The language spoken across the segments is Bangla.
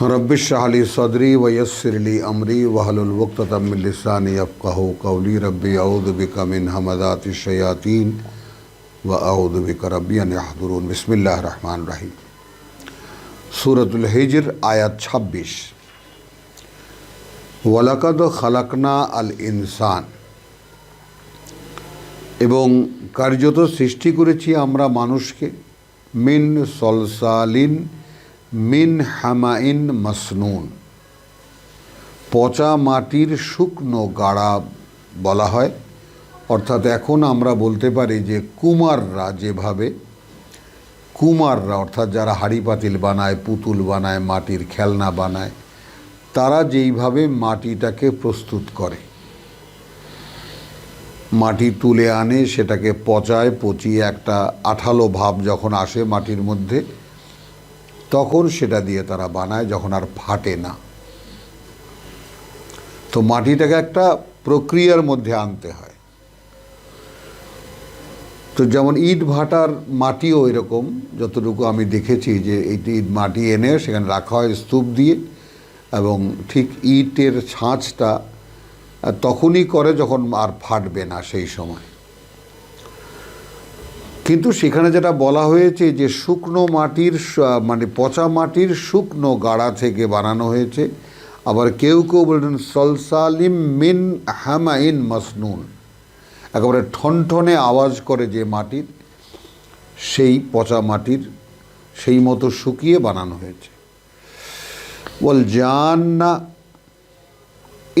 رب شاہلی صدری و یسر علی عمری وحل الوقت تم لسانی افقہ قولی رب اعوذ بک من حمدات الشیاطین و اعوذ بک ربی ان یحضرون بسم اللہ الرحمن الرحیم سورة الحجر، آیت 26 وَلَقَدْ خَلَقْنَا الْإِنسَانِ. এবং কার্যত সৃষ্টি করেছি আমরা মানুষকে। মিন সলসালিন মিন হামাইন মাসনুন। পচা মাটির শুকনো গাড়া বলা হয়। অর্থাৎ এখন আমরা বলতে পারি যে কুমাররা যেভাবে, কুমাররা অর্থাৎ যারা হাড়ি পাতিল বানায়, পুতুল বানায়, মাটির খেলনা বানায়, তারা যেইভাবে মাটিটাকে প্রস্তুত করে। মাটি তুলে আনে, সেটাকে পচায়, পচিয়ে একটা আঠালো ভাব যখন আসে মাটির মধ্যে তখন সেটা দিয়ে তারা বানায় যখন আর ফাটে না। তো মাটিটাকে একটা প্রক্রিয়ার মধ্যে আনতে হয়। তো যেমন ইট ভাটার মাটিও এরকম, যতটুকু আমি দেখেছি যে এইটি ইট মাটি এনে সেখানে রাখা হয় স্তূপ দিয়ে এবং ঠিক ইটের ছাঁচটা তখনই করে যখন আর ফাটবে না সেই সময়। কিন্তু সেখানে যেটা বলা হয়েছে যে শুকনো মাটির মানে পচা মাটির শুকনো গাড়া থেকে বানানো হয়েছে। আবার কেউ কেউ বলছেন সলসালিম মিন হ্যামাইন মাসনুন। একেবারে ঠনঠনে আওয়াজ করে যে মাটির, সেই পচা মাটির সেই মতো শুকিয়ে বানানো হয়েছে। বল জান্না,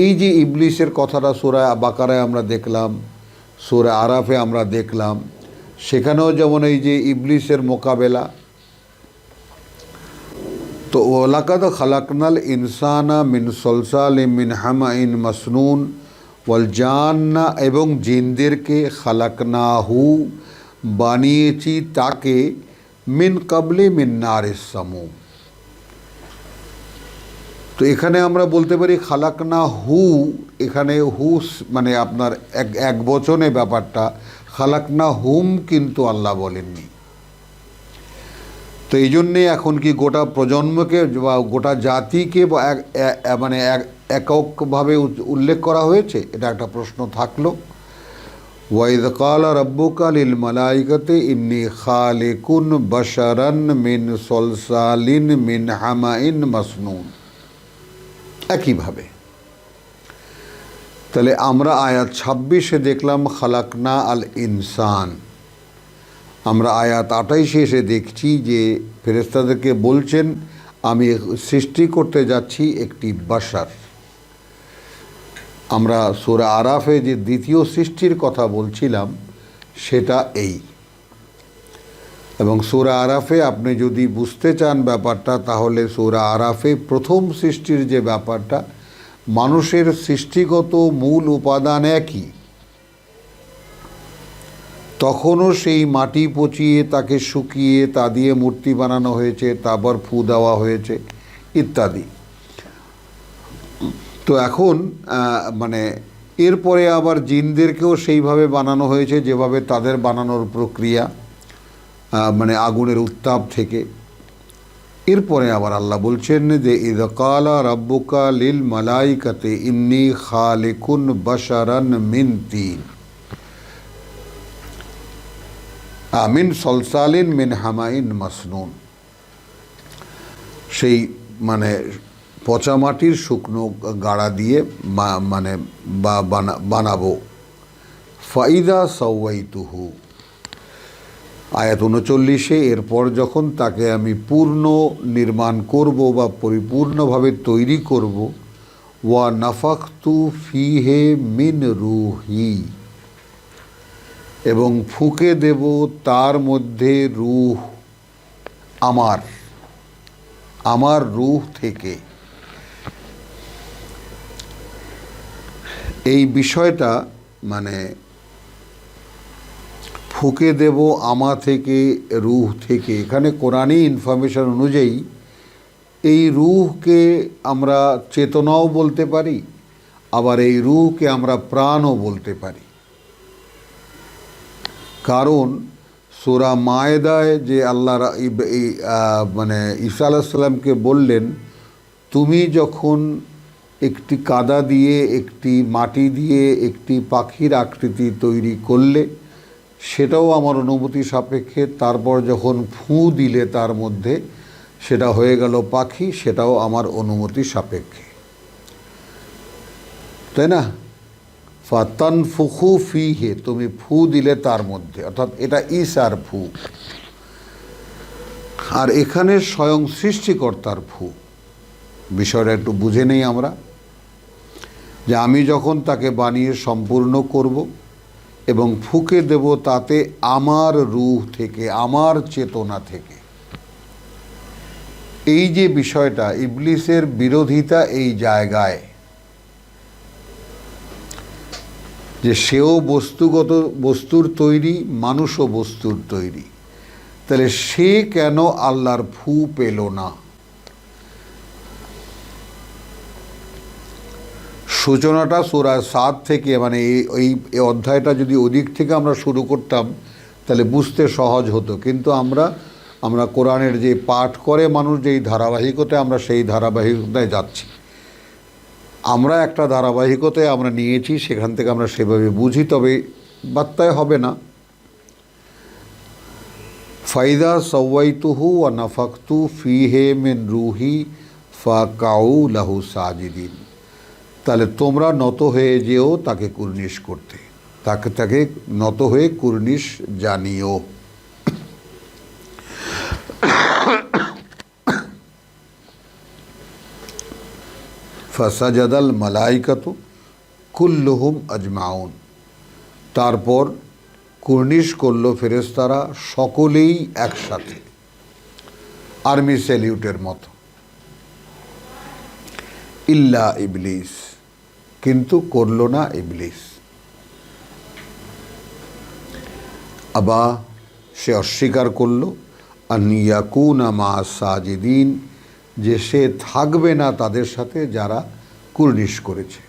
এই যে ইবলিশের কথাটা সোরা বাকারায় আমরা দেখলাম, সোরা আরাফে আমরা দেখলাম সেখানেও যেমন এই যে ইবলিসের মোকাবেলা, তো ওলাকাদ খালাকনাল ইনসানা মিন সলসাল মিন হামা ইন মাসনুন, ওয়াল জান্না, এবং জিনদেরকে খালাকনাহু বানিয়েছি তাকে মিন কাবলে মিন নারিস সামু তো এখানে আমরা বলতে পারি খালাকনা হু এখানে হু মানে আপনার এক এক বচনে ব্যাপারটা খালাকনা হুম কিন্তু আল্লাহ বলেননি। তো এই জন্যে এখন কি গোটা প্রজন্মকে বা গোটা জাতিকে মানে এককভাবে উল্লেখ করা হয়েছে? এটা একটা প্রশ্ন থাকল। ওয়াইদ কালা রব্বুকাল ইল মালাইকতে ইন্নি খালেকুন বশরন মিন সলসালিন মিন হামাইন মাসনুন। একইভাবে। তাহলে আমরা আয়াত ছাব্বিশে দেখলাম খালাকনা আল ইনসান। আমরা আয়াত আটাইশে এসে দেখছি যে ফেরেস্তাদেরকে বলছেন, আমি সৃষ্টি করতে যাচ্ছি একটি বাসার আমরা সোরা আরাফে যে দ্বিতীয় সৃষ্টির কথা বলছিলাম, সেটা এই। এবং সোরা আরাফে আপনি যদি বুঝতে চান ব্যাপারটা, তাহলে সোরা আরাফে প্রথম সৃষ্টির যে ব্যাপারটা মানুষের সৃষ্টিগত মূল উপাদান একই। তখনও সেই মাটি পচিয়ে তাকে শুকিয়ে তা দিয়ে মূর্তি বানানো হয়েছে, তারপর ফু দেওয়া হয়েছে, ইত্যাদি। তো এখন মানে এরপরে আবার জিনদেরকেও সেইভাবে বানানো হয়েছে, যেভাবে তাদের বানানোর প্রক্রিয়া মানে আগুনের উত্তাপ থেকে। এরপরে আবার আল্লাহ বলছেন যে ইদকালা রব্বুকা লিল মালাইকাতে ইন্নি খালেকুন বশারন মিন তিন। মিন সলসালিন মিন হামাইন মাসনুন। সেই মানে পচা মাটির শুকনো গাড়া দিয়ে মানে বা বানাবো। ফাইদা সৌয়াইতুহু আয়াত উনচল্লিশে, এরপর যখন তাকে আমি পূর্ণ নির্মাণ করব বা পরিপূর্ণভাবে তৈরি করব, ওয়া নাফাকতু ফিহে মিন রুহি, এবং ফুকে দেব তার মধ্যে রুহ আমার আমার রুহ থেকে। এই বিষয়টা মানে ফুকে দেব আমা থেকে, রুহ থেকে। এখানে কোরআনই ইনফরমেশন অনুযায়ী এই রুহকে আমরা চেতনাও বলতে পারি, আবার এই রুহকে আমরা প্রাণও বলতে পারি। কারণ সোরা মায়েদায় যে আল্লাহ মানে ঈসা আলাহিসাল্লামকে বললেন, তুমি যখন একটি কাদা দিয়ে, একটি মাটি দিয়ে, একটি পাখির আকৃতি তৈরি করলে সেটাও আমার অনুমতি সাপেক্ষে। তারপর যখন ফু দিলে তার মধ্যে, সেটা হয়ে গেল পাখি, সেটাও আমার অনুমতি সাপেক্ষে। তাই না? ফাতান ফুখু ফি হে তুমি ফু দিলে তার মধ্যে। অর্থাৎ এটা ইস আর ফু। আর এখানে স্বয়ং সৃষ্টিকর্তার ফু। বিষয়টা একটু বুঝে নেই আমরা। যে আমি যখন তাকে বানিয়ে সম্পূর্ণ করব এবং ফুকে দেব তাতে আমার রূহ থেকে, আমার চেতনা থেকে। এই যে বিষয়টা, ইবলিসের বিরোধিতা এই জায়গায়, যে সেও বস্তুগত বস্তুর তৈরি, মানুষও বস্তুর তৈরি। তাহলে সে কেন আল্লাহর ফু পেল না? সূচনাটা সোরা সাত থেকে মানে এই এই অধ্যায়টা যদি ওদিক থেকে আমরা শুরু করতাম, তাহলে বুঝতে সহজ হতো। কিন্তু আমরা আমরা কোরআনের যে পাঠ করে মানুষ, যেই ধারাবাহিকতায় আমরা সেই ধারাবাহিকতায় যাচ্ছি। আমরা একটা ধারাবাহিকতায় আমরা নিয়েছি, সেখান থেকে আমরা সেভাবে বুঝি, তবে বার্তায় হবে না। ফাইদা সওয়াইতুহু ও নাফাকতু ফি হে মেন রুহি ফা কাউ লাহু সাজিদিন। তাহলে তোমরা নত হয়ে যেও তাকে কুর্নিশ করতে। তাকে তাকে নত হয়ে কুর্নিশ জানিও। ফাসাজাদাল মালাইকাত কুল্লুহুম আজমাউন। তারপর কুর্নিশ করল ফেরেস্তারা সকলেই একসাথে। আর্মি স্যালিউটের মতো। ইল্লা ইবলিস। কিন্তু করল না ইবলিস। আবা, সে অস্বীকার করল আনিয়াকুনা মা সাজিদিন, যে সে থাকবে না তাদের সাথে যারা কুর্নিশ করেছে।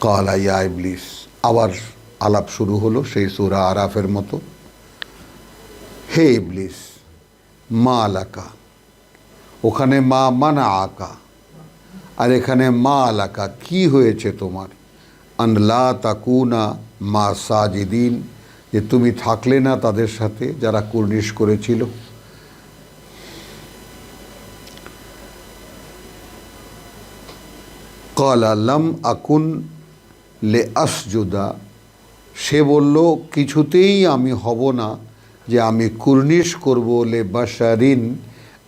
কালা, ইয়া ইবলিস, আবার আলাপ শুরু হলো সেই সুরা আরাফের মতো। হে ইবলিস, মা আলাকা ওখানে মা মানা আকা আর এখানে মা আলাকা। কি হয়েছে তোমার? আনলা তাকুনা মা সাজিদিন। যে তুমি থাকলে না তাদের সাথে যারা কুর্নিশ করেছিল। কলা লম আকুন লে আসজুদা। সে বলল, কিছুতেই আমি হব না যে আমি কুর্নিশ করব লে বাসারিন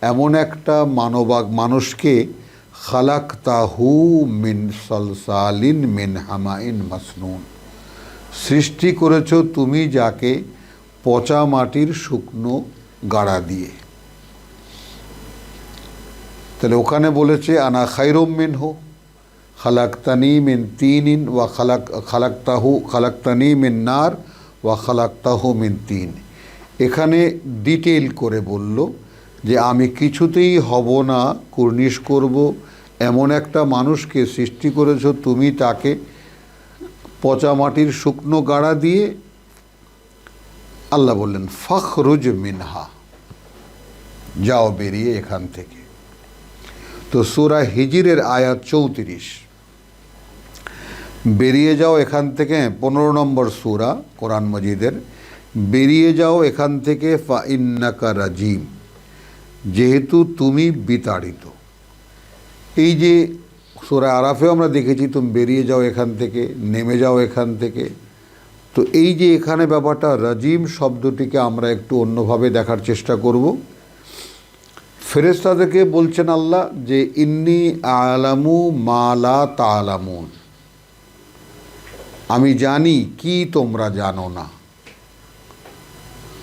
এমন একটা মানবাগ মানুষকে খালাক তাহু মিন সলসালিন মিন হামাইন মাসনুন। সৃষ্টি করেছ তুমি যাকে পচা মাটির শুকনো গাড়া দিয়ে। তাহলে ওখানে বলেছে, আনা খাইরম মিন হো খালাক্তানি মিন তিন ইন ওয়া খালাক, খালাক্তাহু, খালাক্তানি মিন নার ওয়া খালাক্তাহু মিন তিন। এখানে ডিটেল করে বলল যে আমি কিছুতেই হব না, কুর্নিশ করব, এমন একটা মানুষকে সৃষ্টি করেছ তুমি তাকে পচা মাটির শুকনো গাড়া দিয়ে আল্লাহ বললেন, ফখরুজ মিনহা। যাও বেরিয়ে এখান থেকে। তো সুরা হিজিরের আয়াত চৌত্রিশ। বেরিয়ে যাও এখান থেকে, পনেরো নম্বর সুরা কোরআন মজিদের। বেরিয়ে যাও এখান থেকে, ফা ইন্নাকা রাজিম। যেহেতু তুমি বিতাড়িত। এই যে সোরা আরাফেও আমরা দেখেছি, তুমি বেরিয়ে যাও এখান থেকে, নেমে যাও এখান থেকে। তো এই যে এখানে ব্যাপারটা, রাজিম শব্দটিকে আমরা একটু অন্যভাবে দেখার চেষ্টা করব। ফেরেস্তাদেরকে বলছেন আল্লাহ যে, ইন্নি আলামু মালা তালামুন আমি জানি কি তোমরা জানো না।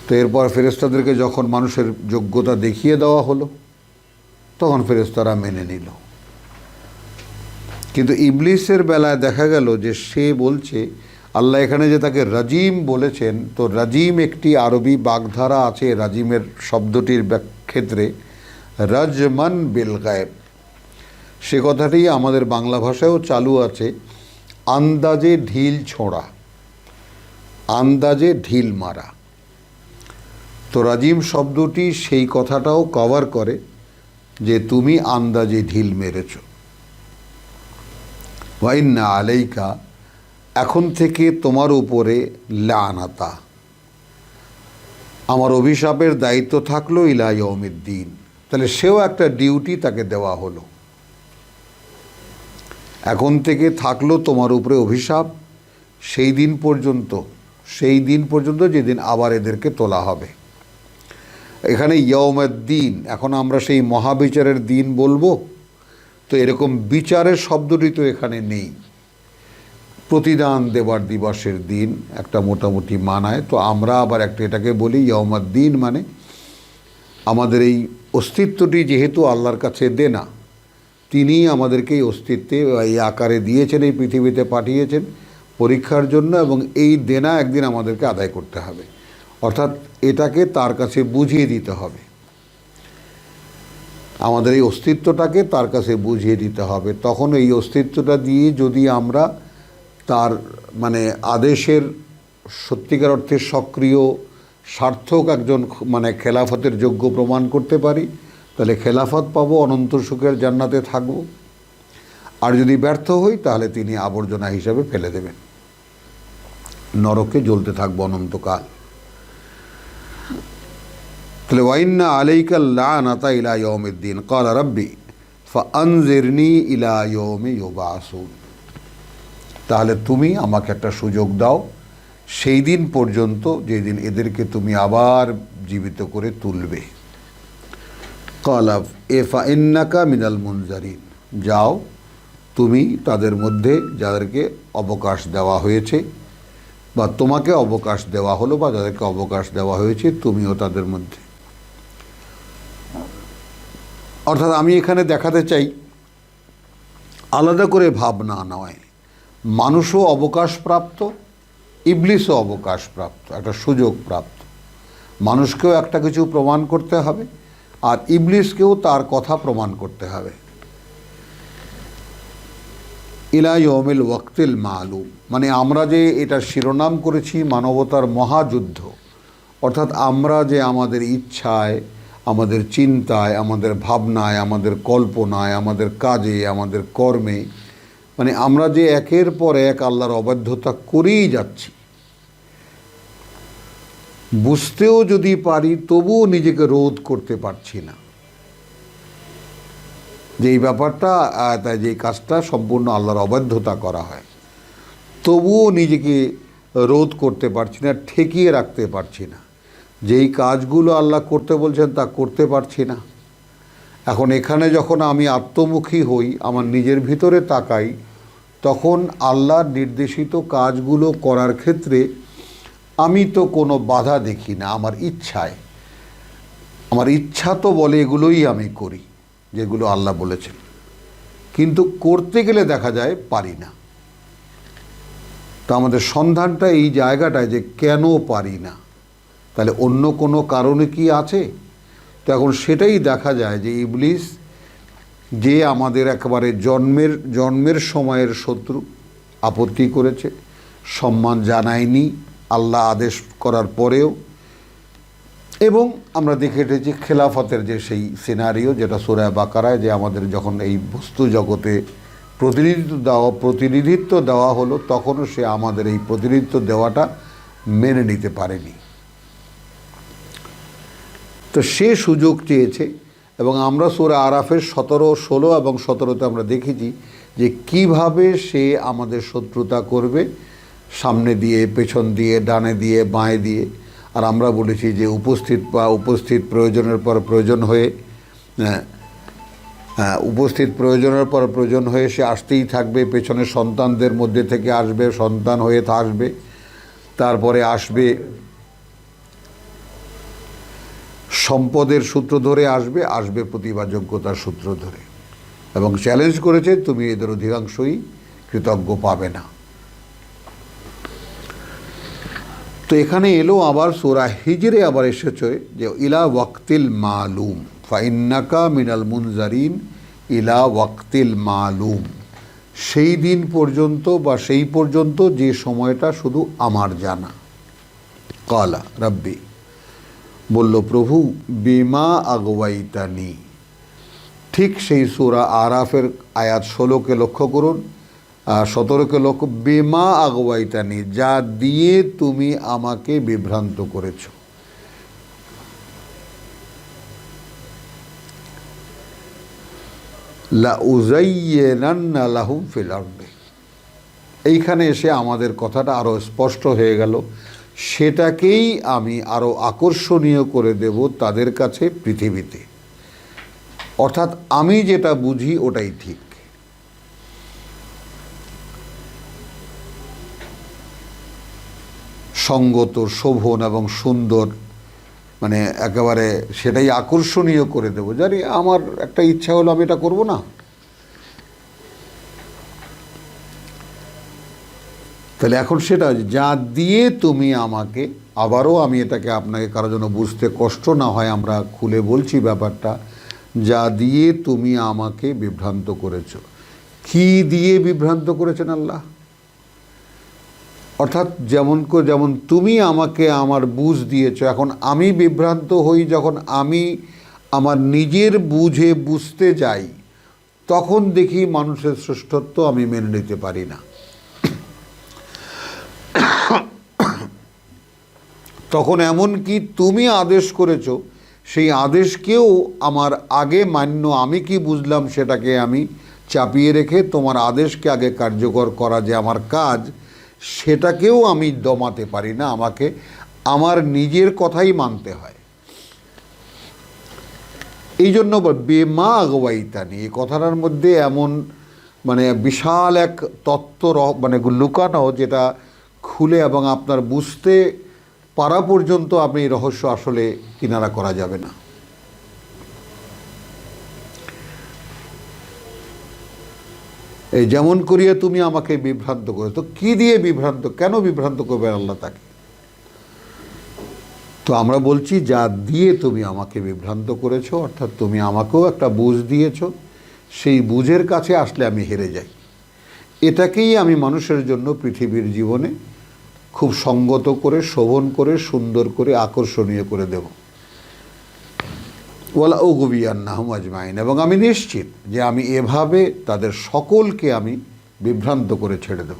তো এরপর ফেরেস্তাদেরকে যখন মানুষের যোগ্যতা দেখিয়ে দেওয়া হলো, তখন ফেরেস্তারা মেনে নিল। কিন্তু ইবলিসের বেলায় দেখা গেল যে সে বলছে, আল্লাহ এখানে যে তাকে রাজিম বলেছেন, তো রাজিম একটি আরবি বাগধারা আছে, রাজিমের শব্দটির ক্ষেত্রে রাজমান বিল গায়েব। সে কথাটি আমাদের বাংলা ভাষায়ও চালু আছে, আন্দাজে ঢিল ছোঁড়া, আন্দাজে ঢিল মারা। তো রাজিম শব্দটি সেই কথাটাও কভার করে যে তুমি আন্দাজে ঢিল মেরেছ। ওয়াইন্না আলাইকা, এখন থেকে তোমার উপরে লানাতা। আমার অভিশাপের দায়িত্ব থাকল ইলা দিন তাহলে সেও একটা ডিউটি তাকে দেওয়া হলো। এখন থেকে থাকল তোমার উপরে অভিশাপ, সেই দিন পর্যন্ত, সেই দিন পর্যন্ত যেদিন আবার এদেরকে তোলা হবে। এখানে ইয়মের দিন, এখন আমরা সেই মহাবিচারের দিন বলব। তো এরকম বিচারের শব্দটি তো এখানে নেই। প্রতিদান দেবার দিবসের দিন একটা মোটামুটি মানায়। তো আমরা আবার একটা এটাকে বলি ইয়মার দিন মানে আমাদের এই অস্তিত্বটি যেহেতু আল্লাহর কাছে দেনা তিনি আমাদেরকে এই অস্তিত্বে এই আকারে দিয়েছেন, এই পৃথিবীতে পাঠিয়েছেন পরীক্ষার জন্য এবং এই দেনা একদিন আমাদেরকে আদায় করতে হবে। অর্থাৎ এটাকে তার কাছে বুঝিয়ে দিতে হবে। আমাদের এই অস্তিত্বটাকে তার কাছে বুঝিয়ে দিতে হবে। তখন এই অস্তিত্বটা দিয়ে যদি আমরা তার মানে আদেশের সত্যিকার অর্থে সক্রিয়, সার্থক একজন মানে খেলাফতের যোগ্য প্রমাণ করতে পারি, তাহলে খেলাফত পাবো, অনন্ত সুখের জান্নাতে থাকব। আর যদি ব্যর্থ হই, তাহলে তিনি আবর্জনা হিসাবে ফেলে দেবেন। নরকে জ্বলতে থাকব অনন্তকাল। তাহলে ওয়াইন্না আলাইকাল্লানাতা ইলা ইয়মিদ্দিন কাল রব্বি ফানজিরনি ইলা ইয়মি ইউবাসুন। তাহলে তুমি আমাকে একটা সুযোগ দাও, সেই দিন পর্যন্ত যেদিন এদেরকে তুমি আবার জীবিত করে তুলবে। কলাফ এফা ইন্নাকা মিনাল মুনজারিন। যাও, তুমি তাদের মধ্যে যাদেরকে অবকাশ দেওয়া হয়েছে, বা তোমাকে অবকাশ দেওয়া হলো বা যাদেরকে অবকাশ দেওয়া হয়েছে, তুমিও তাদের মধ্যে। অর্থাৎ আমি এখানে দেখাতে চাই, আলাদা করে ভাবনা নয়। মানুষও অবকাশপ্রাপ্ত ইবলিশও অবকাশপ্রাপ্ত, একটা সুযোগ প্রাপ্ত। মানুষকেও একটা কিছু প্রমাণ করতে হবে, আর ইবলিশকেও তার কথা প্রমাণ করতে হবে। ইলাইমিল ওয়াক্তিল মালুম মানে আমরা যে এটা শিরোনাম করেছি মানবতার মহাযুদ্ধ, অর্থাৎ আমরা যে আমাদের ইচ্ছায় আমাদের চিন্তায়, আমাদের ভাবনায়, আমাদের কল্পনায়, আমাদের কাজে, আমাদের কর্মে মানে আমরা যে একের পর এক আল্লাহর অবাধ্যতা করেই যাচ্ছি। বুঝতেও যদি পারি, তবুও নিজেকে রোধ করতে পারছি না। যে এই ব্যাপারটা যে কাজটা সম্পূর্ণ আল্লাহর অবাধ্যতা করা হয়, তবুও নিজেকে রোধ করতে পারছি না, ঠেকিয়ে রাখতে পারছি না। যেই কাজগুলো আল্লাহ করতে বলছেন তা করতে পারছি না। এখন এখানে যখন আমি আত্মমুখী হই, আমার নিজের ভিতরে তাকাই, তখন আল্লাহর নির্দেশিত কাজগুলো করার ক্ষেত্রে আমি তো কোনো বাধা দেখি না, আমার ইচ্ছায়। আমার ইচ্ছা তো বলে এগুলোই আমি করি, যেগুলো আল্লাহ বলেছেন। কিন্তু করতে গেলে দেখা যায় পারি না। তো আমাদের সন্ধানটা এই জায়গাটায় যে কেন পারি না। তাহলে অন্য কোনো কারণে কি আছে? তো এখন সেটাই দেখা যায় যে ইবলিস যে আমাদের একেবারে জন্মের জন্মের সময়ের শত্রু, আপত্তি করেছে, সম্মান জানায়নি, আল্লাহ আদেশ করার পরেও। এবং আমরা দেখে এসেছি খেলাফতের যে সেই সিনারিও যেটা সুরায় বাকারায়, যে আমাদের যখন এই বস্তু জগতে প্রতিনিধিত্ব দেওয়া প্রতিনিধিত্ব দেওয়া হলো, তখনও সে আমাদের এই প্রতিনিধিত্ব দেওয়াটা মেনে নিতে পারেনি। তো সে সুযোগ চেয়েছে এবং আমরা সুরা আরাফের সতেরো ষোলো এবং সতেরোতে আমরা দেখেছি যে কীভাবে সে আমাদের শত্রুতা করবে সামনে দিয়ে পেছন দিয়ে ডানে দিয়ে বাঁয়ে দিয়ে। আর আমরা বলেছি যে উপস্থিত বা উপস্থিত প্রয়োজনের পর প্রয়োজন হয়ে হ্যাঁ, হ্যাঁ, উপস্থিত প্রয়োজনের পর প্রয়োজন হয়ে সে আসতেই থাকবে পেছনে সন্তানদের মধ্যে থেকে আসবে সন্তান হয়ে আসবে তারপরে আসবে সম্পদের সূত্র ধরে আসবে আসবে প্রতিভা যোগ্যতার সূত্র ধরে। এবং চ্যালেঞ্জ করেছে, তুমি এদের অধিকাংশই কৃতজ্ঞ পাবে না। তো এখানে এলো আবার সোরা হিজরে আবার এসেছে যে, ইলা ওয়াক্তিল মালুম, ফাইন্নাকা মিনাল মুনজারিন, ইলা ওয়াক্তিল মালুম। সেই দিন পর্যন্ত বা সেই পর্যন্ত যে সময়টা শুধু আমার জানা। কালা, রাব্বি বলল, প্রভু, বিমা আগওয়াইতানি ঠিক সেই সুরা আরাফের আয়াত ষোলোকে লক্ষ্য করুন। সতেরোকে লক্ষ্য বেমা আগওয়াইতানি যা দিয়ে তুমি আমাকে বিভ্রান্ত করেছ। লাহুম ফিল এইখানে এসে আমাদের কথাটা আরও স্পষ্ট হয়ে গেল। সেটাকেই আমি আরও আকর্ষণীয় করে দেব তাদের কাছে পৃথিবীতে। অর্থাৎ আমি যেটা বুঝি ওটাই ঠিক। সঙ্গত, শোভন এবং সুন্দর মানে একেবারে সেটাই আকর্ষণীয় করে দেবো। জানি আমার একটা ইচ্ছা হলো আমি এটা করব না। তাহলে এখন সেটা যা দিয়ে তুমি আমাকে, আবারও আমি এটাকে আপনাকে কারোর জন্য বুঝতে কষ্ট না হয়, আমরা খুলে বলছি ব্যাপারটা, যা দিয়ে তুমি আমাকে বিভ্রান্ত করেছ। কি দিয়ে বিভ্রান্ত করেছেন আল্লাহ? অর্থাৎ যেমন যেমন তুমি আমাকে আমার বুঝ দিয়েছ, এখন আমি বিভ্রান্ত হই যখন আমি আমার নিজের বুঝে বুঝতে যাই, তখন দেখি মানুষের শ্রেষ্ঠত্ব আমি মেনে নিতে পারি না। তখন এমন কি তুমি আদেশ করেছ? সেই আদেশকেও আমার আগে মান্য। আমি কি বুঝলাম সেটাকে আমি চাপিয়ে রেখে তোমার আদেশকে আগে কার্যকর করা যে আমার কাজ, সেটাকেও আমি দমাতে পারি না। আমাকে, আমার নিজের কথাই মানতে হয়। এই জন্য বেমা আগবাইতানি এই কথাটার মধ্যে এমন মানে বিশাল এক তত্ত্ব মানে লুকানো যেটা খুলে এবং আপনার বুঝতে পারা পর্যন্ত আপনি রহস্য আসলে কিনারা করা যাবে না। এই যেমন করিয়া তুমি আমাকে বিভ্রান্ত করে, তো কি দিয়ে বিভ্রান্ত, কেন বিভ্রান্ত করবে আল্লাহ তাকে? তো আমরা বলছি, যা দিয়ে তুমি আমাকে বিভ্রান্ত করেছ, অর্থাৎ তুমি আমাকেও একটা বুঝ দিয়েছ, সেই বুঝের কাছে আসলে আমি হেরে যাই। এটাকেই আমি মানুষের জন্য পৃথিবীর জীবনে খুব সঙ্গত করে, শোভন করে, সুন্দর করে, আকর্ষণীয় করে দেব। ওয়ালা ওগুবিয়ান নাহম আজমাইন। এবং আমি নিশ্চিত যে আমি এভাবে তাদের সকলকে আমি বিভ্রান্ত করে ছেড়ে দেব।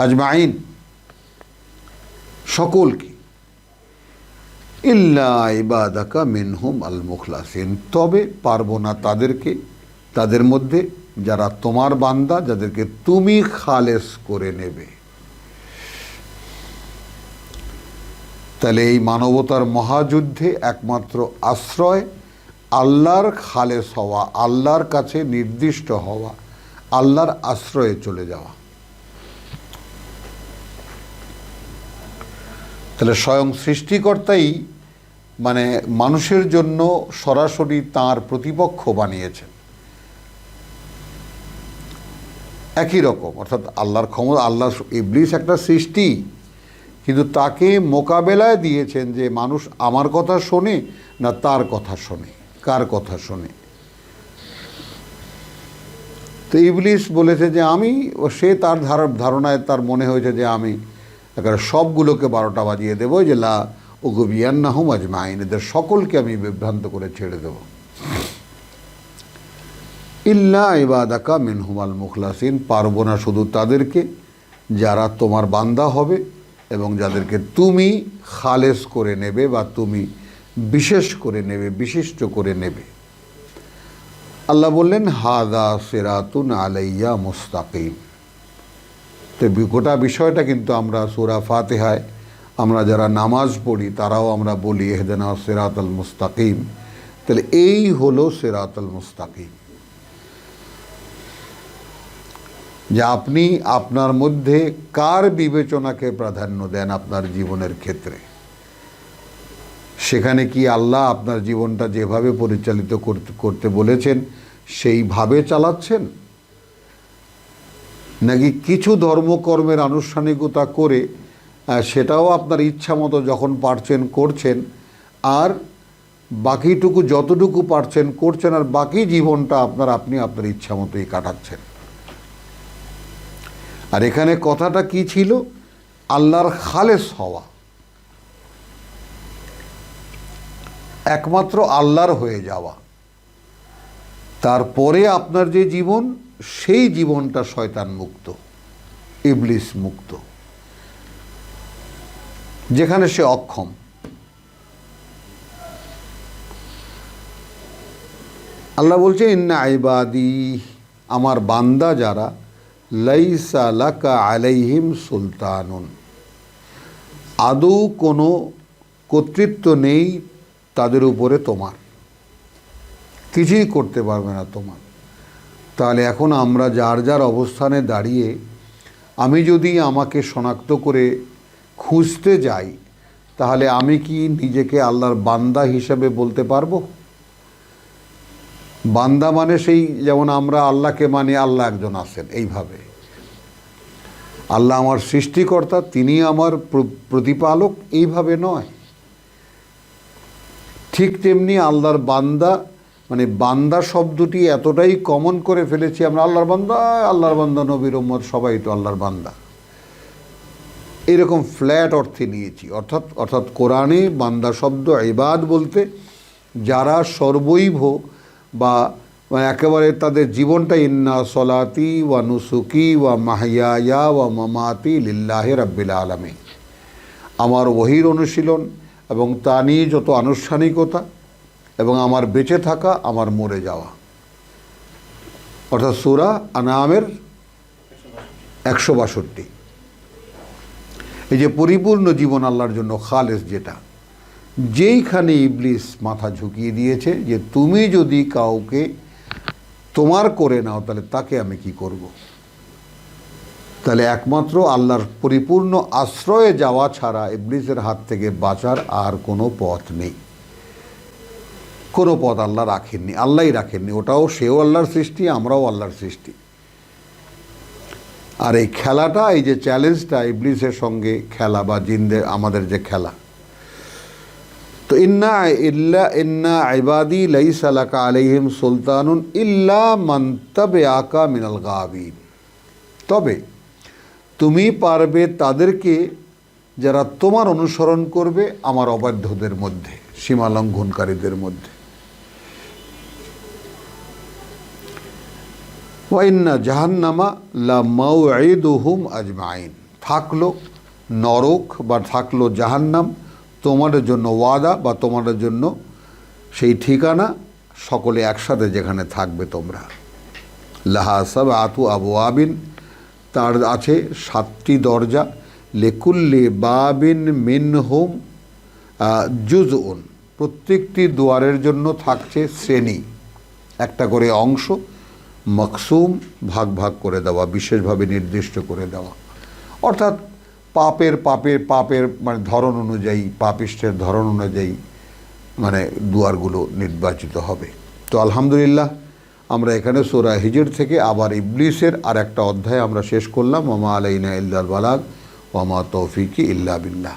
আজমাইন। সকলকে। ইল্লা ইবাদাকা মিনহুম আল মুখলাসিন তবে পারব না তাদেরকে, তাদের মধ্যে যারা তোমার বান্দা, যাদেরকে তুমি খালেস করে নেবে। তাহলে এই মানবতার মহাযুদ্ধে একমাত্র আশ্রয়, আল্লাহর খালেস হওয়া, আল্লাহর কাছে নির্দিষ্ট হওয়া, আল্লাহর আশ্রয়ে চলে যাওয়া। তাহলে স্বয়ং সৃষ্টিকর্তাই মানে মানুষের জন্য সরাসরি তার প্রতিপক্ষ বানিয়েছেন। একই রকম, অর্থাৎ আল্লাহর ক্ষমতা আল্লাহ ইবলিস একটা সৃষ্টি। কিন্তু তাকে মোকাবেলায় দিয়েছেন যে মানুষ আমার কথা শোনে না তার কথা শোনে, কার কথা শোনে। তো ইবলিস বলেছে যে আমি ও সে তার ধার, ধারণায় তার মনে হয়েছে যে আমি একেবারে সবগুলোকে বারোটা বাজিয়ে দেবো, যে লা ওগুবিয়ান্না হুম আজমাইন, এদের সকলকে আমি বিভ্রান্ত করে ছেড়ে দেবো। ইল্লা ইবাদাকা মিনহুমাল মুখলাসিন, পারব না শুধু তাদেরকে, যারা তোমার বান্দা হবে। এবং যাদেরকে তুমি খালেস করে নেবে বা তুমি বিশেষ করে নেবে, বিশিষ্ট করে নেবে। আল্লাহ বললেন, হাদা সেরাতুন আলাইয়া মুস্তাকিম। তো গোটা বিষয়টা কিন্তু আমরা সুরা ফাতেহায় আমরা যারা নামাজ পড়ি, তারাও আমরা বলি, এহদেনা সেরাত আল মুস্তাকিম। তাহলে এই হলো সেরাত আল মুস্তাকিম। যে আপনি আপনার মধ্যে কার বিবেচনাকে প্রাধান্য দেন আপনার জীবনের ক্ষেত্রে? সেখানে কি আল্লাহ আপনার জীবনটা যেভাবে পরিচালিত করতে বলেছেন, সেইভাবে চালাচ্ছেন? নাকি কিছু ধর্মকর্মের আনুষ্ঠানিকতা করে সেটাও আপনার ইচ্ছা মতো যখন পারছেন করছেন, আর বাকিটুকু যতটুকু পারছেন করছেন, আর বাকি জীবনটা আপনার, আপনি আপনার ইচ্ছা মতোই কাটাচ্ছেন? আর এখানে কথাটা কি ছিল? আল্লাহর খালেস হওয়া। একমাত্র আল্লাহর হয়ে যাওয়া। তারপরে আপনার যে জীবন, সেই জীবনটা শয়তান মুক্ত, ইবলিস মুক্ত। যেখানে সে অক্ষম। আল্লাহ বলছে, ইন্না আইবাদি আমার বান্দা যারা লাইসা লাকা আলাইহিম সুলতানুন। আদৌ কোনো কর্তৃত্ব নেই তাদের উপরে তোমার। কিছুই করতে পারবে না তোমার। তাহলে এখন আমরা যার যার অবস্থানে দাঁড়িয়ে আমি যদি আমাকে শনাক্ত করে খুঁজতে যাই, তাহলে আমি কি নিজেকে আল্লাহর বান্দা হিসেবে বলতে পারব? বান্দা মানে সেই যেমন আমরা আল্লাহকে মানি, আল্লাহ একজন আছেন, এইভাবে। আল্লাহ আমার সৃষ্টিকর্তা, তিনি আমার প্রতিপালক, এইভাবে নয়। ঠিক তেমনি আল্লাহর বান্দা মানে বান্দা শব্দটি এতটাই কমন করে ফেলেছি আমরা, আল্লাহর বান্দা আল্লাহর বান্দা, নবীর উম্মত, সবাই তো আল্লাহর বান্দা। এরকম ফ্ল্যাট অর্থে নিয়েছি, অর্থাৎ অর্থাৎ কোরআনে বান্দা শব্দ ইবাদ বলতে, যারা সর্বৈভ বা একেবারে তাদের জীবনটা, ইন্না সলাতি ওয়া নুসুকি ওয়া মাহিয়া ওয়া মামাতি লিল্লাহে রাব্বিল আলমী আমার ওহির অনুশীলন এবং তা নিয়ে যত আনুষ্ঠানিকতা এবং আমার বেঁচে থাকা, আমার মরে যাওয়া। অর্থাৎ সুরা আনামের একশো বাষট্টি। এই যে পরিপূর্ণ জীবন আল্লাহর জন্য খালেস যেটা যেইখানে ইবলিস মাথা ঝুঁকিয়ে দিয়েছে যে তুমি যদি কাউকে তোমার করে নাও, তাহলে তাকে আমি কি করব। তাহলে একমাত্র আল্লাহর পরিপূর্ণ আশ্রয়ে যাওয়া ছাড়া ইবলিসের হাত থেকে বাঁচার আর কোনো পথ নেই। কোনো পথ আল্লাহ রাখেননি, আল্লাহই রাখেননি। ওটাও সেও আল্লাহর সৃষ্টি, আমরাও আল্লাহর সৃষ্টি। আর এই খেলাটা, এই যে চ্যালেঞ্জটা ইবলিসের সঙ্গে খেলা বা জিনদের, আমাদের যে খেলা তো ইন্না ইল্লা ইন্না ইবাদি লাইস আলাকা আলাইহিম সুলতানুন ইল্লা মন্তবে আকা মিনাল গাবিন তবে তুমি পারবে তাদেরকে যারা তোমার অনুসরণ করবে আমার অবাধ্যদের মধ্যে, সীমা লঙ্ঘনকারীদের মধ্যে। ওয়াইন্না জাহান্নামা লা মাউঈদুহুম আজমাইন থাকল নরক বা থাকল জাহান্নাম তোমাদের জন্য ওয়াদা বা তোমাদের জন্য সেই ঠিকানা সকলে একসাথে যেখানে থাকবে তোমরা। লাহা সাব আতু আবু আবিন তার আছে সাতটি দরজা। লেকুল্লি বাবিন মিনহুম জুজ উন প্রত্যেকটি দুয়ারের জন্য থাকছে শ্রেণি। একটা করে অংশ মকসুম ভাগ ভাগ করে দেওয়া, বিশেষভাবে নির্দিষ্ট করে দেওয়া। অর্থাৎ পাপের পাপের পাপের মানে ধরন অনুযায়ী, পাপিষ্টের ধরন অনুযায়ী মানে দুয়ারগুলো নির্বাচিত হবে। তো আলহামদুলিল্লাহ, আমরা এখানে সোরা হিজের থেকে আবার ইবলিসের আর একটা অধ্যায় আমরা শেষ করলাম। ওমা আলাইনা ইল্লাল বালাগ ওমা তৌফিকি ইল্লা বিল্লাহ।